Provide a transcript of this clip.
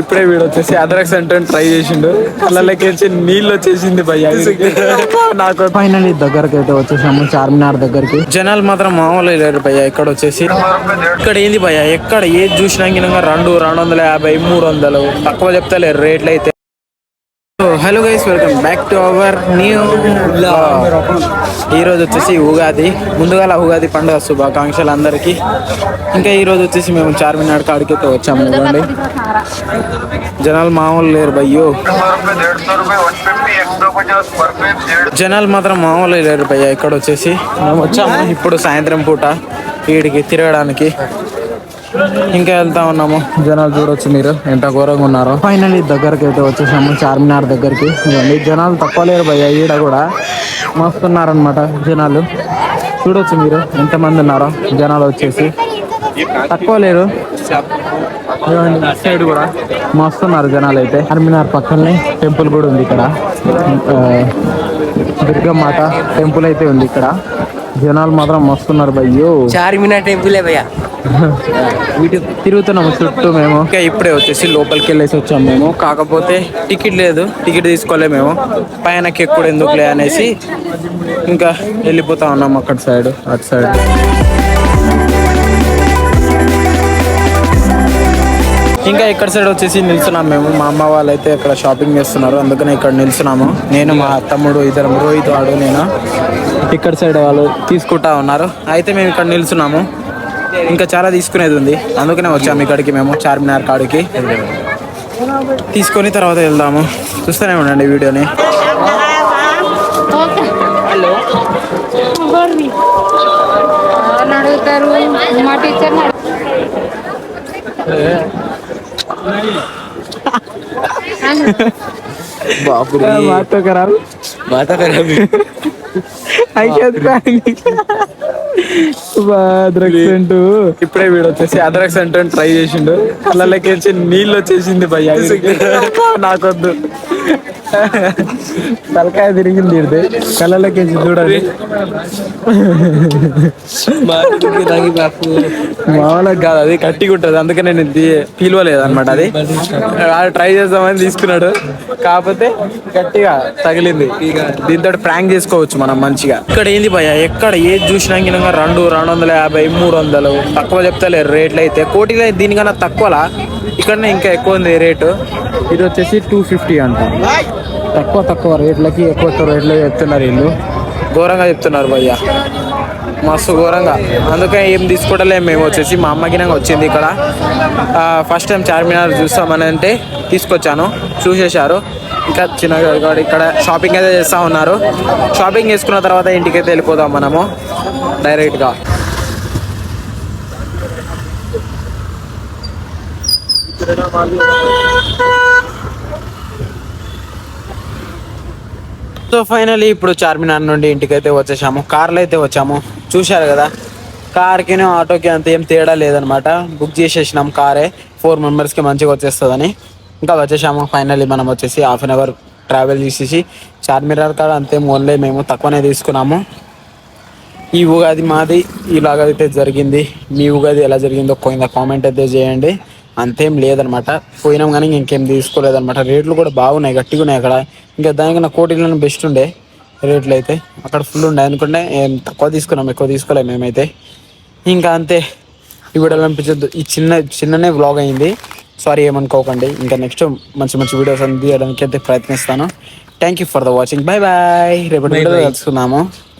ఇప్పుడే వీడు వచ్చేసి అదరక్ సెంటర్ ట్రై చేసిండు. కళ్ళకి వచ్చి నీళ్ళు వచ్చేసింది భయ్య నాకు ఫైనల్లీ దగ్గరకు అయితే వచ్చేసాము చార్మినార్ దగ్గరికి. జనాలు మాత్రం మామూలు లేరు భయ్య ఇక్కడ వచ్చేసి. ఇక్కడ ఏంది భయ్య ఎక్కడ ఏది చూసినా రెండు రెండు వందల యాభై మూడు వందలు తక్కువ చెప్తలేరు రేట్లు అయితే hello guys welcome back to our new ఈరోజు వచ్చేసి ఉగాది ముందుగా ఉగాది పండుగ శుభాకాంక్షలు అందరికీ. ఇంకా ఈరోజు వచ్చేసి మేము చార్మినార్ కాడికైతే వచ్చాము చూడండి జనాలు మామూలు లేరు భయ్యో. జనాలు మాత్రం మామూలు లేరు భయ్య ఇక్కడ వచ్చేసి మేము వచ్చాము ఇప్పుడు సాయంత్రం పూట వీడికి తిరగడానికి. ఇంకా వెళ్తా ఉన్నాము. జనాలు చూడొచ్చు మీరు. ఎంత ఘోరంగా ఉన్నారో. ఫైనల్లీ దగ్గరకు అయితే వచ్చేసాము చార్మినార్ దగ్గరికి. ఇవ్వండి జనాలు తక్కువ లేరు భయ్య ఈడ కూడా మస్తున్నారనమాట జనాలు. చూడొచ్చు మీరు ఎంతమంది ఉన్నారో జనాలు వచ్చేసి. తక్కువ లేరు. సైడ్ కూడా మస్తు ఉన్నారు జనాలు అయితే చార్మినార్ పక్కనే టెంపుల్ కూడా ఉంది ఇక్కడ. దుర్గమాత టెంపుల్ అయితే ఉంది ఇక్కడ. జనాలు మాత్రం మస్తున్నారు భయ్యో. చార్మినార్ టెంపుల్ భయ్యా. వీటి తిరుగుతున్నాము చుట్టూ మేము. ఇంకా ఇప్పుడే వచ్చేసి లోపలికి వెళ్ళేసి వచ్చాము మేము. కాకపోతే టికెట్ లేదు. టికెట్ తీసుకోలే మేము. పైన ఎప్పుడు ఎందుకులే అనేసి ఇంకా వెళ్ళిపోతా ఉన్నాం అక్కడ సైడ్ అటు సైడ్ ఇంకా ఇక్కడ సైడ్ వచ్చేసి నిల్చున్నాం మేము. మా అమ్మ వాళ్ళు అయితే ఇక్కడ షాపింగ్ చేస్తున్నారు. అందుకనే ఇక్కడ నిల్చున్నాము. నేను మా తమ్ముడు ఇద్దరు రోహిత్ వాడు నేను ఇక్కడ సైడ్ వాళ్ళు తీసుకుంటా ఉన్నారు. అయితే మేము ఇక్కడ నిల్చున్నాము. ఇంకా చాలా తీసుకునేది ఉంది. అందుకనే వచ్చాము ఇక్కడికి మేము చార్మినార్ కాడికి. తీసుకొని తర్వాత వెళ్దాము. చూస్తూనే ఉండండి వీడియోని. అడుగుతారు మా టీచర్ బాతో ఖరాబ్ మాతా ఖరాబ్ ద్రక్సెంట్ ఇప్పుడే వీడు వచ్చేసి అదరక్ సెంటర్ ట్రై చేసిండు. కళ్ళకి వచ్చి నీళ్ళు వచ్చేసింది భయ్య. నాకొద్దు. తలకాయ తిరిగింది ఈడిది. కళ్ళలోకి చూడండి. మామూలుగా కాదు అది కట్టిగా ఉంటుంది. అందుకే నేను పిలవలేదు అనమాట అది. ట్రై చేద్దామని తీసుకున్నాడు. కాకపోతే గట్టిగా తగిలింది. దీంతో ప్రాంక్ చేసుకోవచ్చు మనం మంచిగా. ఇక్కడ ఏంది భయ ఎక్కడ ఏది చూసినా గినంగా రెండు రెండు వందల యాభై మూడు వందలు తక్కువ చెప్తలేరు రేట్లు అయితే కోటిలో దీనికన్నా తక్కువలా? ఇక్కడనే ఇంకా ఎక్కువ ఉంది రేటు. ఇది వచ్చేసి టూ ఫిఫ్టీ అంట. తక్కువ తక్కువ రేట్లకి ఎక్కువ ఎక్కువ రేట్లకి చెప్తున్నారు వీళ్ళు. ఘోరంగా చెప్తున్నారు భయ్య. మస్తు ఘోరంగా. అందుకే ఏం తీసుకోవట్లేదు మేము. వచ్చేసి మా అమ్మకి నాకు వచ్చింది ఇక్కడ. ఫస్ట్ టైం చార్మినార్ చూస్తామని అంటే తీసుకొచ్చాను. చూసేశారు. ఇంకా చిన్నగా ఇక్కడ- ఇక్కడ షాపింగ్ అయితే చేస్తూ ఉన్నారు. షాపింగ్ చేసుకున్న తర్వాత ఇంటికైతే వెళ్ళిపోదాం మనము. డైరెక్ట్గా సో ఫైనలీ ఇప్పుడు చార్మినార్ నుండి ఇంటికి అయితే వచ్చేసాము. కార్లో అయితే వచ్చాము. చూశారు కదా? కార్కి ఆటోకి అంత ఏం తేడా లేదనమాట బుక్ చేసేసినాం కారే. ఫోర్ మెంబర్స్కి మంచిగా వచ్చేస్తుందని. ఇంకా వచ్చేసాము. ఫైనలీ మనం వచ్చేసి హాఫ్ అన్ అవర్ ట్రావెల్ చేసేసి చార్మినార్ కాడ అంతే ఓన్లీ మేము తక్కువనే తీసుకున్నాము. ఈ ఉగాది మాది ఇలాగైతే జరిగింది. మీ ఉగాది ఎలా జరిగిందో కింద కామెంట్ అయితే చేయండి. అంతేం లేదనమాట. పోయినాం కానీ ఇంకేం తీసుకోలేదన్నమాట రేట్లు కూడా బాగున్నాయి గట్టిగా ఉన్నాయి అక్కడ. ఇంకా దానికన్నా కోటిలో బెస్ట్ ఉండే రేట్లు అయితే. అక్కడ ఫుల్ ఉండే. అనుకుంటే ఏం తక్కువ తీసుకున్నాం ఎక్కువ తీసుకోలేము మేమైతే. ఇంకా అంతే. ఈ వీడియోలో అనిపించద్దు ఈ చిన్న చిన్ననే వ్లాగ్ అయింది. సారీ ఏమనుకోకండి. ఇంకా నెక్స్ట్ మంచి మంచి వీడియోస్ అని తీయడానికి అయితే ప్రయత్నిస్తాను. Thank you for the watching bye bye రేపటి కలుసుకుందాము.